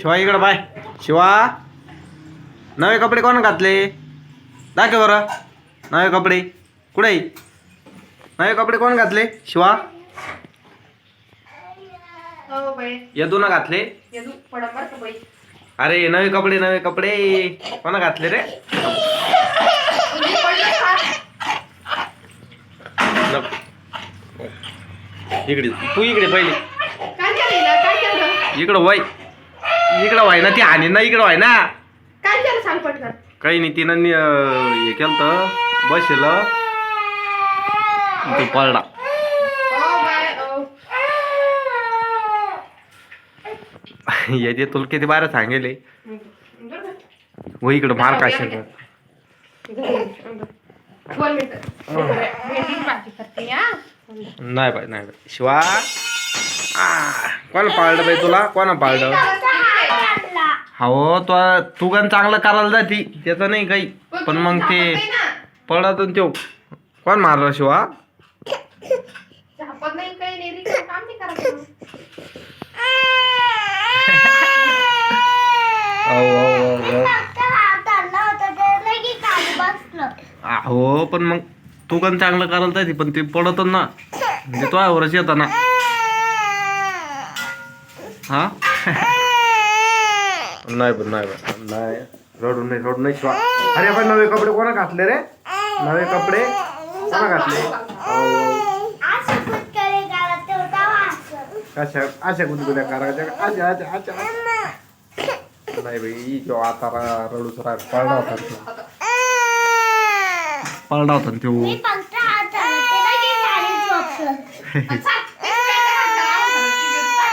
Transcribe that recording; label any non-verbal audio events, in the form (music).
शिवा इकडं बाय. शिवा. नवे कपडे कोण घातले? दाखव बरं. नवे कपडे. कुठे? नवे कपडे कोण घातले? शिवा. हो यदू ना घातले अरे नवे कपडे नवे कपडे. कोणा घातले रे. इकडे तू इकडे पहिले काय केलं हिला? काय केलं इकडं वय. इकडं व्हाय ना ती हानी ना इकडं व्हाय ना काय केलं सांग पटकन? काही नाही तिनं नि- अं, हे केलं तर बसेल तू पडला. बाय हो. याचे तुला किती बारा सांगेले. बरं का? व इकडं मार काशील दोन मिनिटं. भेंडीची भाजी करते हा नाही बाय नाही बाय शिवा. कोण पाळलं बाई तुला? कोणा पाळलं? हो तो तू गण चांगलं करायला जाती. त्याचं नाही काही. पण मग ते पडत तो. कोण मारलं शिवा? अहो, अहो, हो पण मग तू गण चांगलं करायला जाती पण ते पडत ना. म्हणजे तो आवरच येताना. ना हा (laughs) नाही पण नाही पण नाही. रडून नाही रडून नाही शिवा. अरे पण नवे कपडे कोणा घातले रे? नवे कपडे? कोणा घातले? अहो, कशा अशा गुदगुल्या करायच्या अच्छा अच्छा अच्छा नाही बाई जो आता रा- रडूच राह पळला होता ना तो. (laughs) पळला होता ना तो. आणि (laughs) चाल